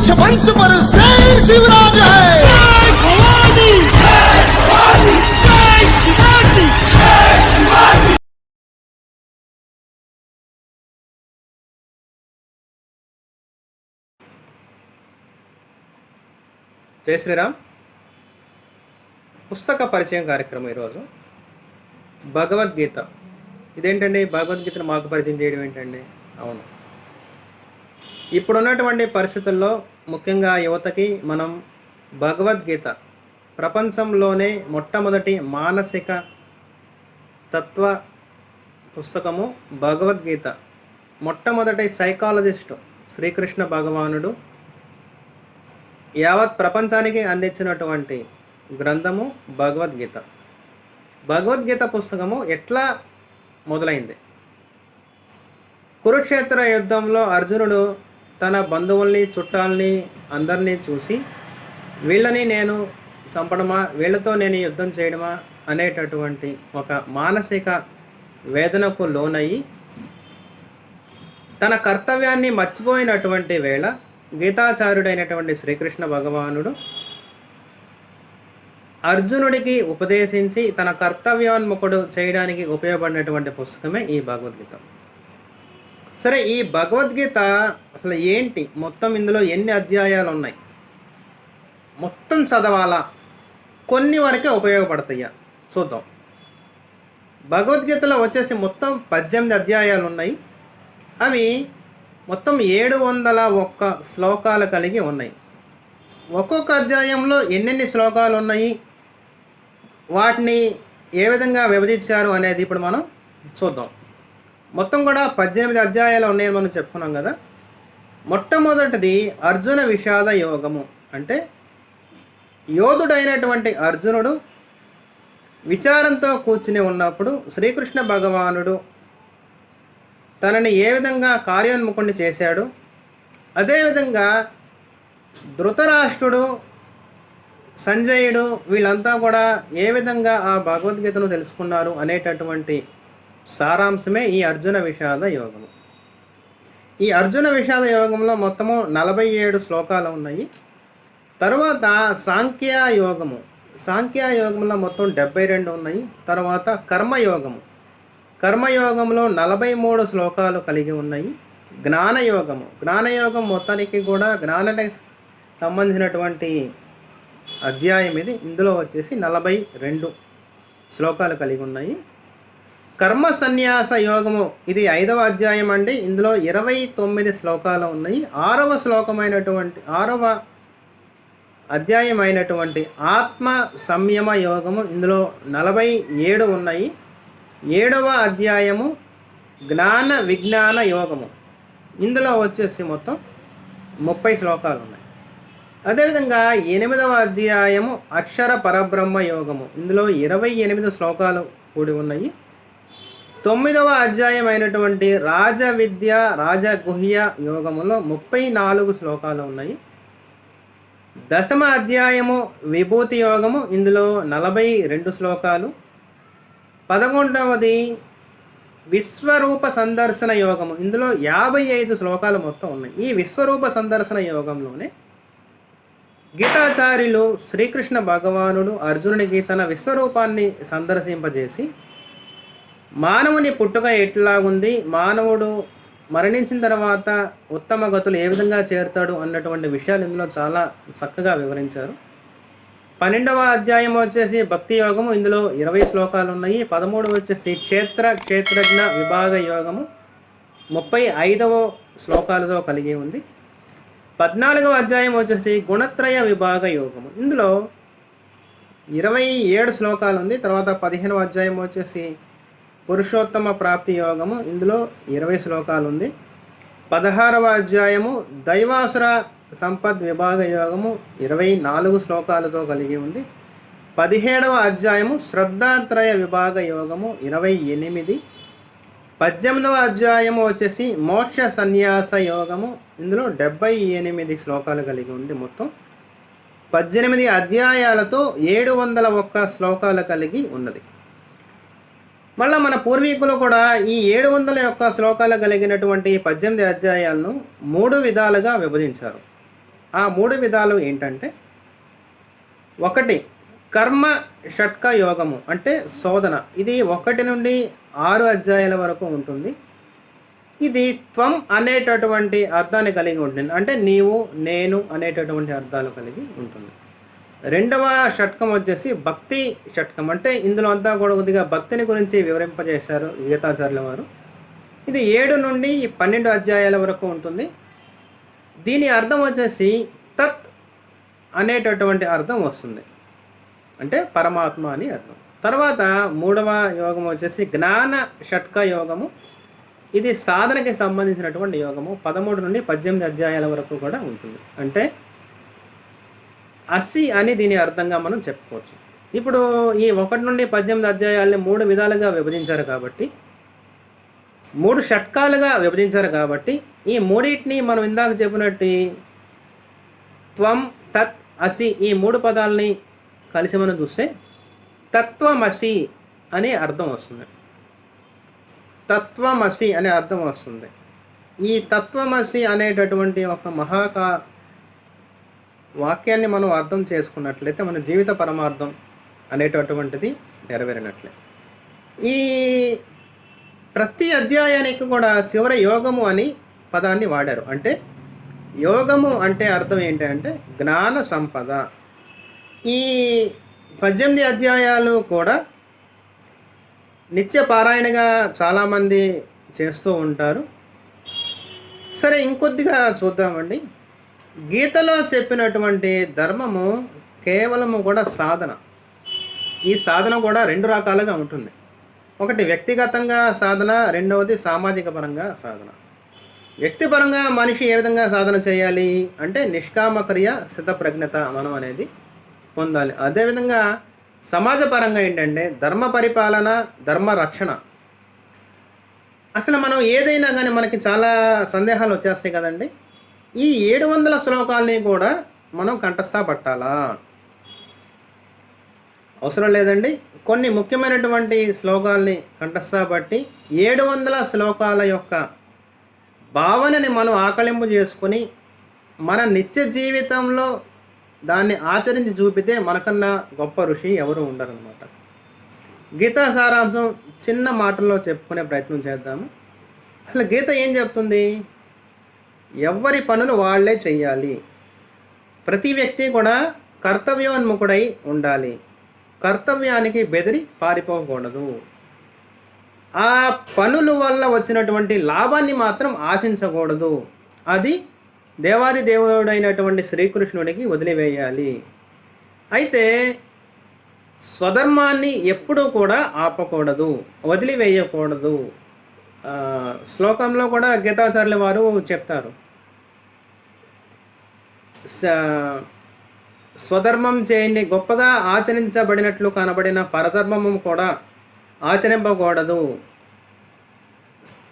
पंच वंश पर शेर शिवराज है जय भवानी जय भवानी जय शिवाजी జై శ్రీరామ్ పుస్తక పరిచయం కార్యక్రమం ఈరోజు భగవద్గీత ఇదేంటండి భగవద్గీతను మాకు పరిచయం చేయడం ఏంటండి అవును ఇప్పుడున్నటువంటి పరిస్థితుల్లో ముఖ్యంగా యువతకి మనం భగవద్గీత ప్రపంచంలోనే మొట్టమొదటి మానసిక తత్వ పుస్తకము భగవద్గీత. మొట్టమొదటి సైకాలజిస్టు శ్రీకృష్ణ భగవానుడు యావత్ ప్రపంచానికి అందించినటువంటి గ్రంథము భగవద్గీత. భగవద్గీత పుస్తకము ఎట్లా మొదలైంది? కురుక్షేత్ర యుద్ధంలో అర్జునుడు తన బంధువుల్ని చుట్టాల్ని అందరినీ చూసి వీళ్ళని నేను చంపడమా వీళ్ళతో నేను యుద్ధం చేయడమా అనేటటువంటి ఒక మానసిక వేదనకు లోనయ్యి తన కర్తవ్యాన్ని మర్చిపోయినటువంటి వేళ గీతాచార్యుడైనటువంటి శ్రీకృష్ణ భగవానుడు అర్జునుడికి ఉపదేశించి తన కర్తవ్యోన్ముఖుడు చేయడానికి ఉపయోగపడినటువంటి పుస్తకమే ఈ భగవద్గీత. సరే ఈ భగవద్గీత అసలు ఏంటి? మొత్తం ఇందులో ఎన్ని అధ్యాయాలు ఉన్నాయి మొత్తం చదవాలా? కొన్ని వరకే ఉపయోగపడతాయా? చూద్దాం. భగవద్గీతలో వచ్చేసి మొత్తం పద్దెనిమిది అధ్యాయాలు ఉన్నాయి అవి మొత్తం ఏడు వందల ఒక్క శ్లోకాలు కలిగి ఉన్నాయి. ఒక్కొక్క అధ్యాయంలో ఎన్నెన్ని శ్లోకాలు ఉన్నాయి వాటిని ఏ విధంగా విభజించారు అనేది ఇప్పుడు మనం చూద్దాం. మొత్తం కూడా పద్దెనిమిది అధ్యాయాలు ఉన్నాయని మనం చెప్పుకున్నాం కదా. మొట్టమొదటిది అర్జున విషాద యోగము. అంటే యోధుడైనటువంటి అర్జునుడు విచారంతో కూర్చుని ఉన్నప్పుడు శ్రీకృష్ణ భగవానుడు తనని ఏ విధంగా కార్యోన్ముఖుణ్ణి చేశాడు అదేవిధంగా ధృతరాష్ట్రుడు సంజయుడు వీళ్ళంతా కూడా ఏ విధంగా ఆ భగవద్గీతను తెలుసుకున్నారు అనేటటువంటి సారాంశమే ఈ అర్జున విషాద యోగము. ఈ అర్జున విషాద యోగంలో మొత్తము నలభై ఏడు శ్లోకాలు ఉన్నాయి. తర్వాత సాంఖ్య యోగము. యోగంలో మొత్తం డెబ్బై రెండు ఉన్నాయి. తర్వాత కర్మయోగము. కర్మయోగంలో నలభై మూడు శ్లోకాలు కలిగి ఉన్నాయి. జ్ఞానయోగము. జ్ఞానయోగం మొత్తానికి కూడా జ్ఞానానికి సంబంధించినటువంటి అధ్యాయం ఇది. ఇందులో వచ్చేసి నలభై రెండు శ్లోకాలు కలిగి ఉన్నాయి. కర్మ సన్యాస యోగము. ఇది ఐదవ అధ్యాయం అండి. ఇందులో ఇరవై తొమ్మిది శ్లోకాలు ఉన్నాయి. ఆరవ శ్లోకమైనటువంటి ఆరవ అధ్యాయం అయినటువంటి ఆత్మ సంయమ యోగము ఇందులో నలభై ఏడు ఉన్నాయి. ఏడవ అధ్యాయము జ్ఞాన విజ్ఞాన యోగము. ఇందులో వచ్చేసి మొత్తం ముప్పై శ్లోకాలు ఉన్నాయి. అదేవిధంగా ఎనిమిదవ అధ్యాయము అక్షర పరబ్రహ్మ యోగము. ఇందులో ఇరవై ఎనిమిది శ్లోకాలు కూడి ఉన్నాయి. తొమ్మిదవ అధ్యాయం అయినటువంటి రాజ విద్య రాజగుహ్య యోగములో ముప్పై నాలుగు శ్లోకాలు ఉన్నాయి. దశమ అధ్యాయము విభూతి యోగము ఇందులో నలభై రెండు శ్లోకాలు. పదకొండవది విశ్వరూప సందర్శన యోగము ఇందులో యాభై ఐదు శ్లోకాలు మొత్తం ఉన్నాయి. ఈ విశ్వరూప సందర్శన యోగంలోనే గీతాచార్యులు శ్రీకృష్ణ భగవానుడు అర్జునుడికి తన విశ్వరూపాన్ని సందర్శింపజేసి మానవుని పుట్టుక ఎట్లాగుంది? మానవుడు మరణించిన తర్వాత ఉత్తమ గతులు ఏ విధంగా చేరుతాడు అన్నటువంటి విషయాలు ఇందులో చాలా చక్కగా వివరించారు. పన్నెండవ అధ్యాయం వచ్చేసి భక్తి యోగము. ఇందులో ఇరవై శ్లోకాలు ఉన్నాయి పదమూడు వచ్చేసి క్షేత్ర క్షేత్రజ్ఞ విభాగ యోగము. ముప్పై ఐదవ శ్లోకాలతో కలిగి ఉంది. పద్నాలుగవ అధ్యాయం వచ్చేసి గుణత్రయ విభాగ యోగము. ఇందులో ఇరవై ఏడు శ్లోకాలు ఉంది తర్వాత పదిహేనవ అధ్యాయం వచ్చేసి పురుషోత్తమ ప్రాప్తి యోగము. ఇందులో ఇరవై శ్లోకాలు ఉంది పదహారవ అధ్యాయము దైవాసుర సంపద్ విభాగ యోగము ఇరవై నాలుగు శ్లోకాలతో కలిగి ఉంది. పదిహేడవ అధ్యాయము శ్రద్ధాత్రయ విభాగ యోగము ఇరవై ఎనిమిది. పద్దెనిమిదవ అధ్యాయము వచ్చేసి మోక్ష సన్యాస యోగము. ఇందులో డెబ్బై ఎనిమిది శ్లోకాలు కలిగి ఉంది మొత్తం. పద్దెనిమిది అధ్యాయాలతో ఏడు వందల ఒక్క శ్లోకాలు కలిగి ఉన్నది. మళ్ళీ మన పూర్వీకులు కూడా ఈ ఏడు వందల యొక్క శ్లోకాలు కలిగినటువంటి పద్దెనిమిది అధ్యాయాలను మూడు విధాలుగా విభజించారు. ఆ మూడు విధాలు ఏంటంటే ఒకటి కర్మ షట్క యోగము అంటే శోధన. ఇది ఒకటి నుండి ఆరు అధ్యాయాల వరకు ఉంటుంది. ఇది త్వం అనేటటువంటి అర్థాన్ని కలిగి ఉంటుంది. అంటే నీవు నేను అనేటటువంటి అర్థాలు కలిగి ఉంటుంది. రెండవ షట్కం వచ్చేసి భక్తి షట్కం. అంటే ఇందులో అంతా కూడా కొద్దిగా భక్తిని గురించి వివరింపజేశారు గీతాచార్యుల వారు. ఇది ఏడు నుండి పన్నెండు అధ్యాయాల వరకు ఉంటుంది. దీని అర్థం వచ్చేసి తత్ అనేటటువంటి అర్థం వస్తుంది. అంటే పరమాత్మ అని అర్థం. తర్వాత మూడవ యోగం వచ్చేసి జ్ఞాన షట్క యోగము. ఇది సాధనకి సంబంధించినటువంటి యోగము. పదమూడు నుండి పద్దెనిమిది అధ్యాయాల వరకు కూడా ఉంటుంది. అంటే అస్సి అని దీని అర్థంగా మనం చెప్పుకోవచ్చు. ఇప్పుడు ఈ ఒకటి నుండి పద్దెనిమిది అధ్యాయాల్ని మూడు విధాలుగా విభజించారు కాబట్టి మూడు షట్కాలుగా విభజించారు కాబట్టి ఈ మూడింటిని మనం ఇందాక చెప్పినట్టు త్వం తత్ అసి ఈ మూడు పదాలని కలిసి మనం చూస్తే తత్వమసి అనే అర్థం వస్తుంది. తత్వమసి అనే అర్థం వస్తుంది. ఈ తత్వమసి అనేటటువంటి ఒక మహాకా వాక్యాన్ని మనం అర్థం చేసుకున్నట్లయితే మన జీవిత పరమార్థం అనేటటువంటిది నెరవేరినట్లే. ఈ ప్రతి అధ్యాయానికి కూడా చివరి యోగము అని పదాన్ని వాడారు. అంటే యోగము అంటే అర్థం ఏంటంటే జ్ఞాన సంపద. ఈ పద్దెనిమిది అధ్యాయాలు కూడా నిత్య పారాయణగా చాలామంది చేస్తూ ఉంటారు. సరే ఇంకొద్దిగా చూద్దామండి. గీతలో చెప్పినటువంటి ధర్మము కేవలము కూడా సాధన. ఈ సాధన కూడా రెండు రకాలుగా ఉంటుంది. ఒకటి వ్యక్తిగతంగా సాధన రెండవది సామాజిక పరంగా సాధన. వ్యక్తిపరంగా మనిషి ఏ విధంగా సాధన చేయాలి అంటే నిష్కామక్రియ స్థితప్రజ్ఞత మనం అనేది పొందాలి. అదేవిధంగా సమాజపరంగా ఏంటంటే ధర్మ పరిపాలన ధర్మ రక్షణ. అసలు మనం ఏదైనా కానీ మనకి చాలా సందేహాలు వచ్చేస్తాయి కదండి. ఈ ఏడు వందల శ్లోకాలని కూడా మనం కంఠస్థపట్టాలా అవసరం లేదండి. కొన్ని ముఖ్యమైనటువంటి శ్లోకాల్ని కంఠస్థపట్టి ఏడు వందల శ్లోకాల యొక్క భావనని మనం ఆకలింపు చేసుకొని మన నిత్య జీవితంలో దాన్ని ఆచరించి చూపితే మనకన్నా గొప్ప ఋషి ఎవరు ఉండరన్నమాట. గీతా సారాంశం చిన్న మాటల్లో చెప్పుకునే ప్రయత్నం చేద్దాము. అసలు గీత ఏం చెప్తుంది? ఎవరి పనులు వాళ్ళే చేయాలి ప్రతి వ్యక్తి కూడా కర్తవ్యోన్ముఖుడై ఉండాలి. కర్తవ్యానికి బెదిరి పారిపోకూడదు. ఆ పనుల వల్ల వచ్చినటువంటి లాభాన్ని మాత్రం ఆశించకూడదు. అది దేవాది దేవుడైనటువంటి శ్రీకృష్ణుడికి వదిలివేయాలి. అయితే స్వధర్మాన్ని ఎప్పుడూ కూడా ఆపకూడదు వదిలివేయకూడదు. శ్లోకంలో కూడా గీతాచార్యుల వారు చెప్తారు. స- స్వధర్మం చేయండి గొప్పగా ఆచరించబడినట్లు కనబడిన పరధర్మము కూడా ఆచరింపకూడదు.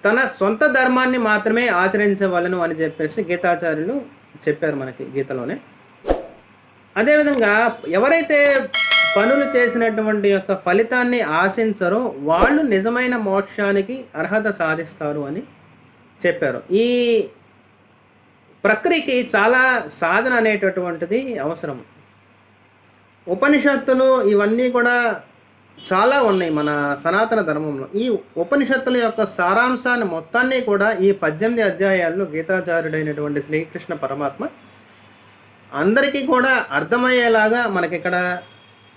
తన సొంత ధర్మాన్ని మాత్రమే ఆచరించవలను అని చెప్పేసి గీతాచార్యులు చెప్పారు మనకి గీతలోనే. అదేవిధంగా ఎవరైతే పనులు చేసినటువంటి యొక్క ఫలితాన్ని ఆశించరో. వాళ్ళు నిజమైన మోక్షానికి అర్హత సాధిస్తారు అని చెప్పారు. ఈ ప్రక్రియకి చాలా సాధన అనేటటువంటిది అవసరం. ఉపనిషత్తులు ఇవన్నీ కూడా చాలా ఉన్నాయి మన సనాతన ధర్మంలో. ఈ ఉపనిషత్తుల యొక్క సారాంశాన్ని మొత్తాన్ని కూడా ఈ పద్దెనిమిది అధ్యాయాల్లో గీతాచార్యుడైనటువంటి శ్రీకృష్ణ పరమాత్మ అందరికీ కూడా అర్థమయ్యేలాగా మనకి ఇక్కడ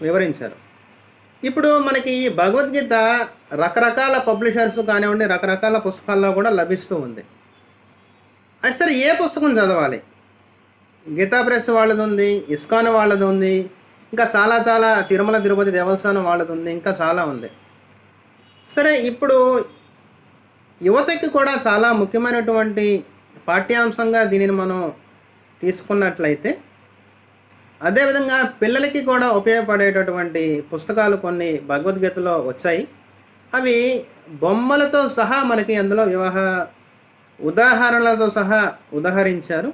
వివరించారు. ఇప్పుడు మనకి ఈ భగవద్గీత రకరకాల పబ్లిషర్స్ కానివ్వండి రకరకాల పుస్తకాల్లో కూడా లభిస్తూ ఉంది. అది సరే ఏ పుస్తకం చదవాలి? గీతా ప్రెస్ వాళ్ళది ఉంది ఇస్కాన్ వాళ్ళది ఉంది ఇంకా చాలా చాలా తిరుమల తిరుపతి దేవస్థానం వాళ్ళది ఉంది ఇంకా చాలా ఉంది. సరే ఇప్పుడు యువతకి కూడా చాలా ముఖ్యమైనటువంటి పాఠ్యాంశంగా దీనిని మనం తీసుకున్నట్లయితే అదేవిధంగా పిల్లలకి కూడా ఉపయోగపడేటటువంటి పుస్తకాలు కొన్ని భగవద్గీతలో వచ్చాయి. అవి బొమ్మలతో సహా మనకి అందులో వివాహ ఉదాహరణలతో సహా ఉదాహరించారు.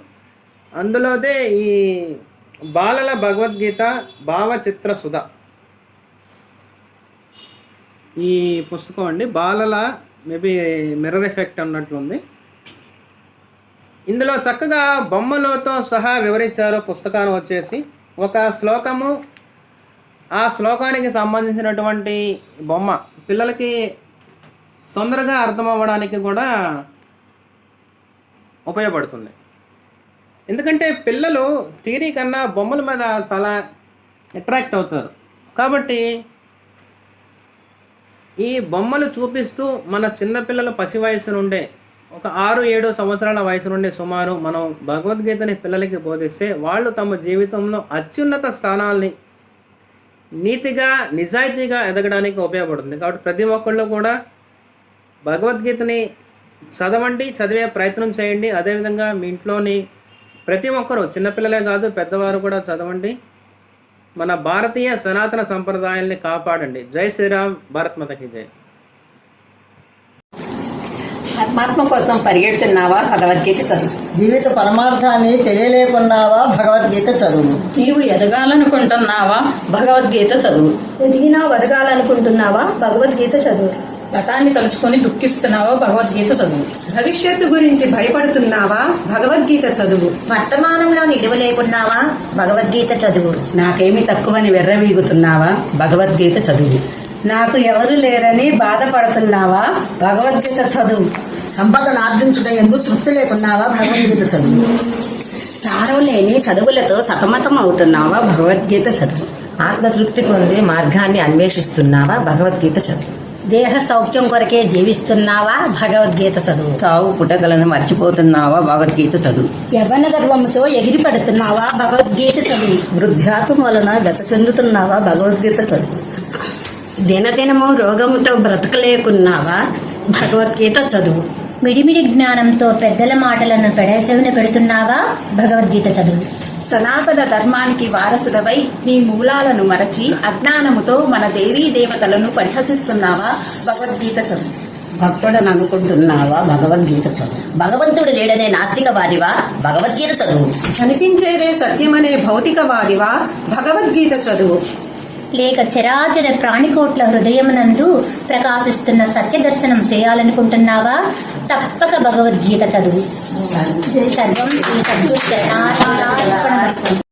అందులోదే ఈ బాలల భగవద్గీత భావచిత్ర సుధ. ఈ పుస్తకం అండి బాలల మేబీ మిర్రర్ ఎఫెక్ట్ అన్నట్లుంది ఇందులో చక్కగా బొమ్మలతో సహా వివరించారు పుస్తకాన్ని వచ్చేసి. ఒక శ్లోకము ఆ శ్లోకానికి సంబంధించినటువంటి బొమ్మ పిల్లలకి తొందరగా అర్థమవ్వడానికి కూడా ఉపయోగపడుతుంది. ఎందుకంటే పిల్లలు థియరీ కన్నా బొమ్మల మీద చాలా అట్రాక్ట్ అవుతారు. కాబట్టి ఈ బొమ్మలు చూపిస్తూ మన చిన్నపిల్లలు పసి వయసు నుండే ఒక ఆరు ఏడు సంవత్సరాల వయసు నుండి సుమారు మనం భగవద్గీతని పిల్లలకి బోధిస్తే వాళ్ళు తమ జీవితంలో అత్యున్నత స్థానాల్ని నీతిగా నిజాయితీగా ఎదగడానికి ఉపయోగపడుతుంది. కాబట్టి ప్రతి ఒక్కళ్ళు కూడా భగవద్గీతని చదవండి చదివే ప్రయత్నం చేయండి. అదేవిధంగా మీ ఇంట్లోని ప్రతి ఒక్కరూ చిన్నపిల్లలే కాదు పెద్దవారు కూడా చదవండి. మన భారతీయ సనాతన సంప్రదాయాల్ని కాపాడండి. జై శ్రీరామ్ భారత్ మాతకి జై. ఆత్మాత్మ కోసం పరిగెడుతున్నావా భగవద్గీత చదువు? జీవిత పరమార్థాన్ని తెలియలేకున్నావా భగవద్గీత చదువు? నీవు ఎదగాలనుకుంటున్నావా భగవద్గీత చదువు? ఎదిగినా వదగాలనుకుంటున్నావా భగవద్గీత చదువు? గతాన్ని తలుచుకొని దుఃఖిస్తున్నావా భగవద్గీత చదువు? భవిష్యత్తు గురించి భయపడుతున్నావా భగవద్గీత చదువు? వర్తమానంలో నిలువ లేకున్నావా భగవద్గీత చదువు? నాకేమి తక్కువని వెర్రవీగుతున్నావా భగవద్గీత చదువు? నాకు ఎవరు లేరని బాధపడుతున్నావా భగవద్గీత చదువు? సంపదను ఆర్జించుట ఎందుకు తృప్తి లేకున్నావా భగవద్గీత చదువు? సారం లేని చదువులతో సతమతం అవుతున్నావా భగవద్గీత చదువు? ఆత్మతృప్తి పొందే మార్గాన్ని అన్వేషిస్తున్నావా భగవద్గీత చదువు? దేహ సౌఖ్యం కొరకే జీవిస్తున్నావా భగవద్గీత చదువు? చావు పుటకలను మర్చిపోతున్నావా భగవద్గీత చదువు? యవన గర్వంతో ఎగిరి పడుతున్నావా భగవద్గీత చదువు? వృద్ధాపం వలన గత చెందుతున్నావా భగవద్గీత చదువు? దినదినము రోగముతో బ్రతకలేకున్నావా భగవద్గీత చదువు. మిడిమిడి జ్ఞానంతో పెద్దల మాటలను పెడచెవిన పెడుతున్నావా? భగవద్గీత చదువు. సనాతన ధర్మానికి వారసుడవై నీ మూలాలను మరచి అజ్ఞానముతో మన దేవీ దేవతలను పరిహసిస్తున్నావా? భగవద్గీత చదువు. భక్తుడని అనుకుంటున్నావా? భగవద్గీత చదువు. భగవంతుడు లేడనే నాస్తికవాదివా భగవద్గీత చదువు. కనిపించేదే సత్యమనే భౌతికవాదివా భగవద్గీత చదువు. లేక చరాచర ప్రాణికోట్ల హృదయమునందు ప్రకాశిస్తున్న సత్య దర్శనం చేయాలనుకుంటున్నావా తప్పక భగవద్గీత చదువు సర్వం సద్గురు.